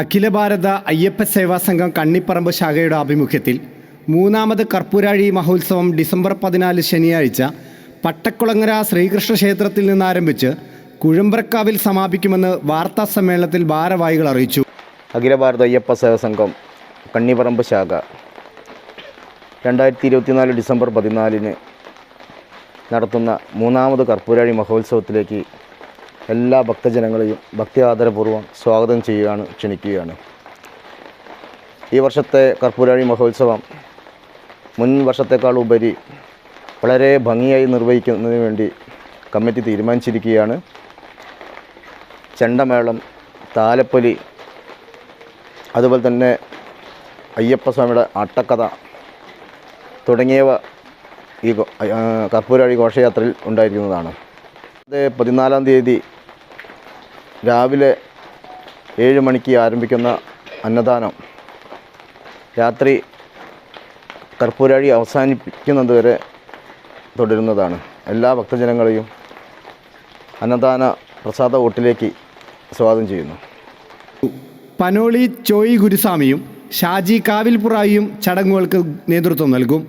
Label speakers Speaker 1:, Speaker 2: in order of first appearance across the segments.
Speaker 1: അഖില ഭാരത അയ്യപ്പ സേവാ സംഘം കണ്ണിപ്പറമ്പ് ശാഖയുടെ ആഭിമുഖ്യത്തിൽ മൂന്നാമത് കർപ്പൂരാഴി മഹോത്സവം ഡിസംബർ പതിനാല് ശനിയാഴ്ച പട്ടക്കുളങ്ങര ശ്രീകൃഷ്ണ ക്ഷേത്രത്തിൽ നിന്നാരംഭിച്ച് കുഴമ്പ്രക്കാവിൽ സമാപിക്കുമെന്ന് വാർത്താ സമ്മേളനത്തിൽ ഭാരവാഹികൾ അറിയിച്ചു.
Speaker 2: അഖില ഭാരത അയ്യപ്പ സേവാ സംഘം കണ്ണിപ്പറമ്പ് ശാഖ രണ്ടായിരത്തി ഇരുപത്തിനാല് ഡിസംബർ പതിനാലിന് നടത്തുന്ന മൂന്നാമത് കർപ്പൂരാഴി മഹോത്സവത്തിലേക്ക് എല്ലാ ഭക്തജനങ്ങളെയും ഭക്തി ആദരപൂർവം സ്വാഗതം ചെയ്യുകയാണ് ക്ഷണിക്കുകയാണ്. ഈ വർഷത്തെ കർപ്പൂരാഴി മഹോത്സവം മുൻ വർഷത്തേക്കാൾ ഉപരി വളരെ ഭംഗിയായി നിർവഹിക്കുന്നതിന് വേണ്ടി കമ്മിറ്റി തീരുമാനിച്ചിരിക്കുകയാണ്. ചെണ്ടമേളം താലപ്പൊലി അതുപോലെ തന്നെ അയ്യപ്പസ്വാമിയുടെ അട്ടക്കഥ തുടങ്ങിയവ ഈ കർപ്പൂരാഴി ഘോഷയാത്രയിൽ ഉണ്ടായിരിക്കുന്നതാണ്. അത് പതിനാലാം തീയതി രാവിലെ ഏഴ് മണിക്ക് ആരംഭിക്കുന്ന അന്നദാനം. രാത്രി കർപ്പൂരാഴി അവസാനിപ്പിക്കുന്നത് വരെ തുടരുന്നതാണ്. എല്ലാ ഭക്തജനങ്ങളെയും അന്നദാന പ്രസാദ വോട്ടിലേക്ക് സ്വാഗതം ചെയ്യുന്നു.
Speaker 1: പനോളി ചോയി ഗുരുസ്വാമിയും ഷാജി കാവിൽപുറായിയും ചടങ്ങുകൾക്ക് നേതൃത്വം നൽകും.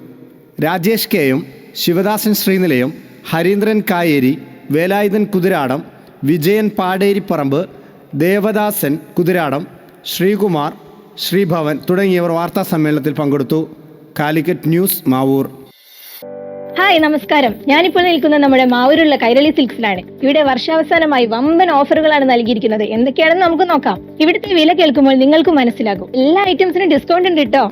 Speaker 1: രാജേഷ് കെയും ശിവദാസൻ ശ്രീനിലയും ഹരീന്ദ്രൻ കായേരി വേലായുധൻ കുതിരാടം വിജയൻ പാടേരിപ്പറമ്പ് ദേവദാസൻ കുതിരാടം ശ്രീകുമാർ ശ്രീഭവൻ തുടങ്ങിയവർ വാർത്താ സമ്മേളനത്തിൽ പങ്കെടുത്തു. കാലിക്കറ്റ് ന്യൂസ് മാവൂർ.
Speaker 3: ഹായ് നമസ്കാരം. ഞാനിപ്പോൾ നിൽക്കുന്നത് നമ്മുടെ മാവൂരുള്ള കൈരളി സിൽക്സിലാണ്. ഇവിടെ വർഷാവസാനമായി വമ്പൻ ഓഫറുകളാണ് നൽകിയിരിക്കുന്നത്. എന്തൊക്കെയാണെന്ന് നമുക്ക് നോക്കാം. ഇവിടുത്തെ വില കേൾക്കുമ്പോൾ നിങ്ങൾക്കും മനസ്സിലാകും. എല്ലാ ഐറ്റംസിനും ഡിസ്കൗണ്ട് ഉണ്ട് കേട്ടോ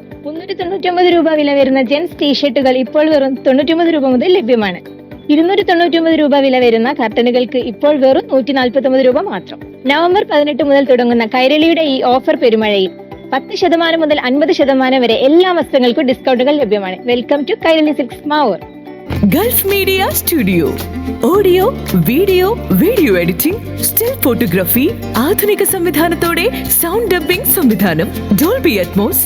Speaker 3: മുന്നൂറ്റി തൊണ്ണൂറ്റി ഒമ്പത് രൂപ വില വരുന്ന ജെൻസ് ടീഷർട്ടുകൾ ഇപ്പോൾ വെറും തൊണ്ണൂറ്റി ഒമ്പത് രൂപ മുതൽ ലഭ്യമാണ്. ഇരുന്നൂറ്റി തൊണ്ണൂറ്റി ഒമ്പത് രൂപ വില വരുന്ന കർട്ടനുകൾക്ക് ഇപ്പോൾ വെറും നൂറ്റി നാൽപ്പത്തി ഒമ്പത് രൂപ മാത്രം. നവംബർ പതിനെട്ട് മുതൽ തുടങ്ങുന്ന കൈരളിയുടെ ഈ ഓഫർ പെരുമഴയിൽ പത്ത് ശതമാനം മുതൽ അൻപത് ശതമാനം വരെ എല്ലാ വസ്ത്രങ്ങൾക്കും ഡിസ്കൗണ്ടുകൾ ലഭ്യമാണ്. Welcome to Kairali six Mavoor.
Speaker 4: Gulf media studio. Audio video video editing still photography ആധുനിക സംവിധാനത്തോടെ സൗണ്ട് ഡബ്ബിംഗ് സംവിധാനം Dolby Atmos